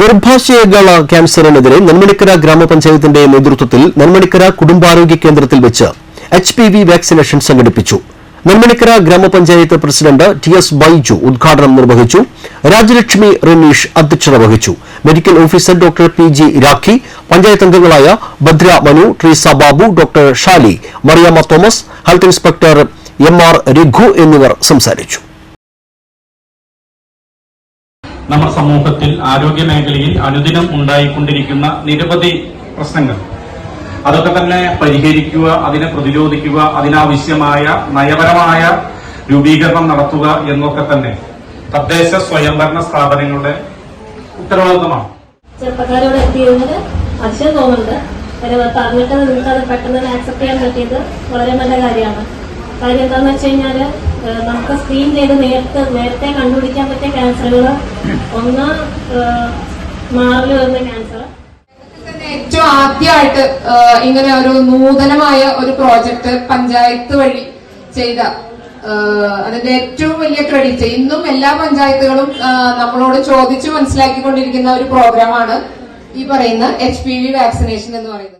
ഗർഭാശയഗള ക്യാൻസറിനെതിരെ നെന്മണിക്കര ഗ്രാമപഞ്ചായത്തിന്റെ നേതൃത്വത്തിൽ നെന്മണിക്കര കുടുംബാരോഗ്യ കേന്ദ്രത്തിൽ വെച്ച് എച്ച് പി വി വാക്സിനേഷൻ സംഘടിപ്പിച്ചു. നെന്മണിക്കര ഗ്രാമപഞ്ചായത്ത് പ്രസിഡന്റ് ടി എസ് ബൈജു ഉദ്ഘാടനം നിർവഹിച്ചു. രാജലക്ഷ്മി റമീഷ് അധ്യക്ഷത വഹിച്ചു. Medical officer doctor P G Rakhi panchayat അംഗങ്ങളായ Bhadra Manu Treesa Babu doctor Shali Mariyamma Thomas health inspector M R Raghu എന്നിവർ സംസാരിച്ചു. നമ്മുടെ സമൂഹത്തിൽ ആരോഗ്യ മേഖലയിൽ അനുദിനം ഉണ്ടായിക്കൊണ്ടിരിക്കുന്ന നിരവധി പ്രശ്നങ്ങൾ. അതൊക്കെ തന്നെ പരിഹരിക്കുക അതിനെ പ്രതിരോധിക്കുക അതിനാവശ്യമായ നയപരമായ രൂപീകരണം നടത്തുക എന്നൊക്കെ തന്നെ തദ്ദേശ സ്വയംഭരണ സ്ഥാപനങ്ങളുടെ ഉത്തരവാദിത്തമാണ്. ചെറുപ്പക്കാരോട് എത്തിയിരുന്നത് അതിശയം തോന്നുന്നുണ്ട്. പറഞ്ഞിട്ട് നിങ്ങൾക്ക് അത് പെട്ടെന്ന് ആക്സെപ്റ്റ് ചെയ്യാൻ പറ്റിയത് വളരെ നല്ല കാര്യമാണ്. കാര്യം എന്താണെന്ന് വെച്ച് കഴിഞ്ഞാൽ നമുക്ക് സ്ക്രീൻ ചെയ്ത് നേരത്തെ നേരത്തെ കണ്ടുപിടിക്കാൻ പറ്റിയ ക്യാൻസറുകൾ ഒന്ന് മാറി വരുന്ന ക്യാൻസർ ഏറ്റവും ആദ്യമായിട്ട് ഇങ്ങനെ ഒരു നൂതനമായ ഒരു പ്രോജക്റ്റ് പഞ്ചായത്ത് വഴി ചെയ്ത അതിന്റെ ഏറ്റവും വലിയ ക്രെഡിറ്റ് ഇന്നും എല്ലാ പഞ്ചായത്തുകളും നമ്മളോട് ചോദിച്ചു മനസ്സിലാക്കിക്കൊണ്ടിരിക്കുന്ന ഒരു പ്രോഗ്രാമാണ് ഈ പറയുന്ന എച്ച് പി വി വാക്സിനേഷൻ എന്ന് പറയുന്നത്.